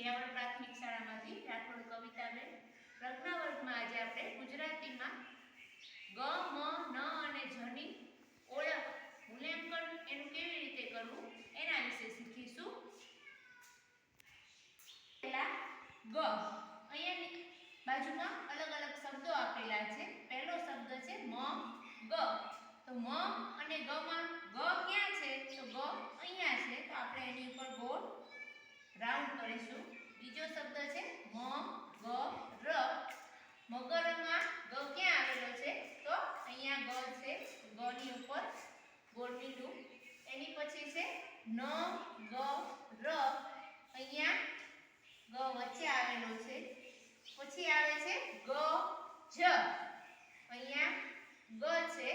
વિયાવળ પ્રાથમિક શાળામાંથી રાઠોડ કવિતાબેન. પ્રજ્ઞા વર્ગમાં આજે આપણે ગુજરાતીમાં ગ, મ, ન અને જની ઓળખ, મૂલ્યાંકન એનું કેવી રીતે કરવું એના વિશે શીખીશું. પહેલા ગ. અહીંયા બાજુમાં અલગ અલગ શબ્દો આપેલા છે. પહેલો શબ્દ છે મ, ગ. તો મ અને ગ માં ગ ક્યાં છે તો ગ અહીંયા છે તો આપણે એની ઉપર ગોળ રાઉન્ડ કરીશું બીજો શબ્દ છે મ ગ ર મગરમાં ગ ક્યાં આવેલો છે તો અહીંયા ગ છે ગ ની ઉપર ગોળ મીંડું એની પછી છે ન, ગ, ર. અહીંયા ગ વચ્ચે આવેલો છે. પછી આવે છે ગ, જ. અહીંયા ગ છે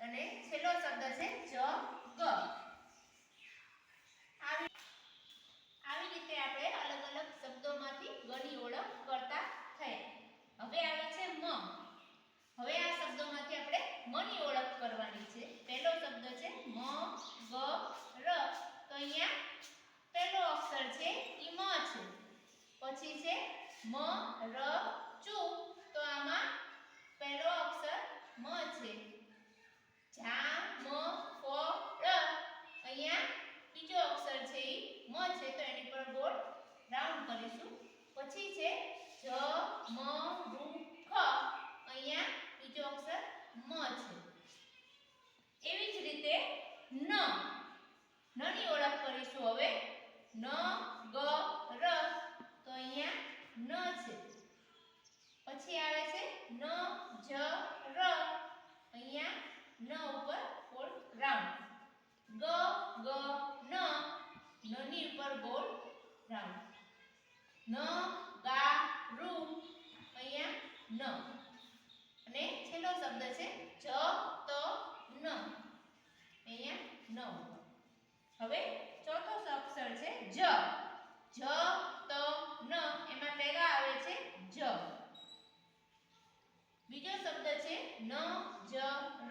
અને છેલ્લો શબ્દ છે જ, ગ. આવી રીતે આપણે અલગ અલગ શબ્દોમાંથી ગની ઓળખ કરતા થયા હવે આવે છે મ હવે આ શબ્દોમાંથી આપણે મની ઓળખ કરવાની છે પહેલો શબ્દ છે મ ગ ર તો અહીંયા પહેલો અક્ષર છે ઈ મ છે પછી છે મ, ર, ચુ. તો આમાં પહેલો અક્ષર મ છે. જા, મ, ફ, ળ. અહીંયા બીજો અક્ષર છે ઈ મ છે, તો એની પર ગોળ રાઉન્ડ કરીશું. પછી છે જ, મ, રૂ, ખ. અહીંયા બીજો અક્ષર મ છે એવી જ રીતે ન નની ઓળખ કરીશું હવે ન ગ ર તો અહીંયા ન છે પછી આવે છે ન જ ર. અહીંયા ન ઉપર ગોળ રાઉન્ડ ગ ગ, ન. નની ઉપર ગોળ રાઉન્ડ ન, ગા, રૂ. અહીંયા ન. અને છેલ્લો શબ્દ છે જ, ત, ન. અહીંયા ન હવે ચોથો અક્ષર છે જ. જ, ત, ન. એમાં પહેલા આવે છે જ બીજો શબ્દ છે